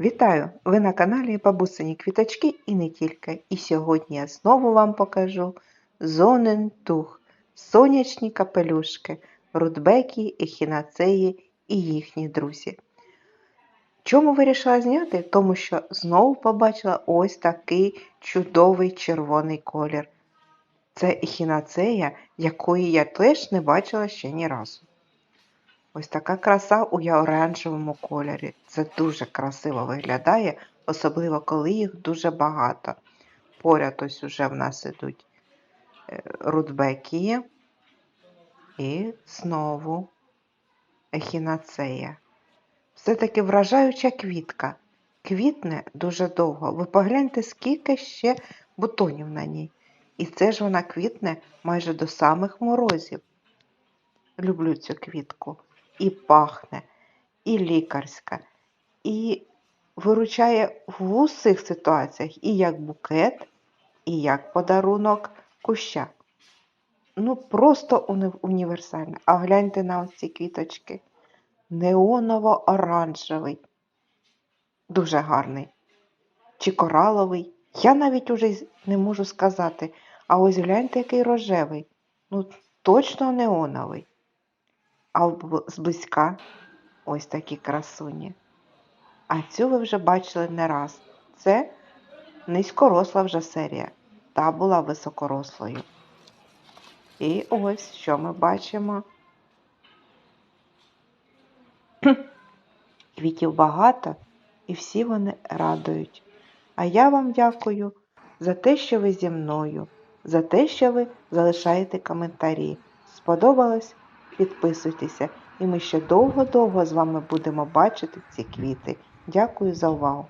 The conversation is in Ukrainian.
Вітаю! Ви на каналі Бабусині Квіточки і не тільки. І сьогодні я знову вам покажу Зонентух, сонячні капелюшки, рудбекі, ехінацеї і їхні друзі. Чому вирішила зняти? Тому що знову побачила ось такий чудовий червоний колір. Це ехінацея, якої я теж не бачила ще ні разу. Ось така краса у оранжевому кольорі. Це дуже красиво виглядає, особливо коли їх дуже багато. Поряд ось уже в нас ідуть е, рудбеки і знову ехінацея. Все-таки вражаюча квітка. Квітне дуже довго. Ви погляньте, скільки ще бутонів на ній. І це ж вона квітне майже до самих морозів. Люблю цю квітку. І пахне, і лікарська, і виручає в усіх ситуаціях і як букет, і як подарунок куща. Ну, просто універсальна. А гляньте на ось ці квіточки. Неоново-оранжевий. Дуже гарний. Чи кораловий. Я навіть уже не можу сказати. А ось гляньте, який рожевий. Ну, точно неоновий. А зблизька ось такі красуні. А цю ви вже бачили не раз. Це низькоросла вже серія. Та була високорослою. І ось що ми бачимо. Квітів багато, і всі вони радують. А я вам дякую за те, що ви зі мною, за те, що ви залишаєте коментарі. Сподобалось? Підписуйтеся, і ми ще довго-довго з вами будемо бачити ці квіти. Дякую за увагу!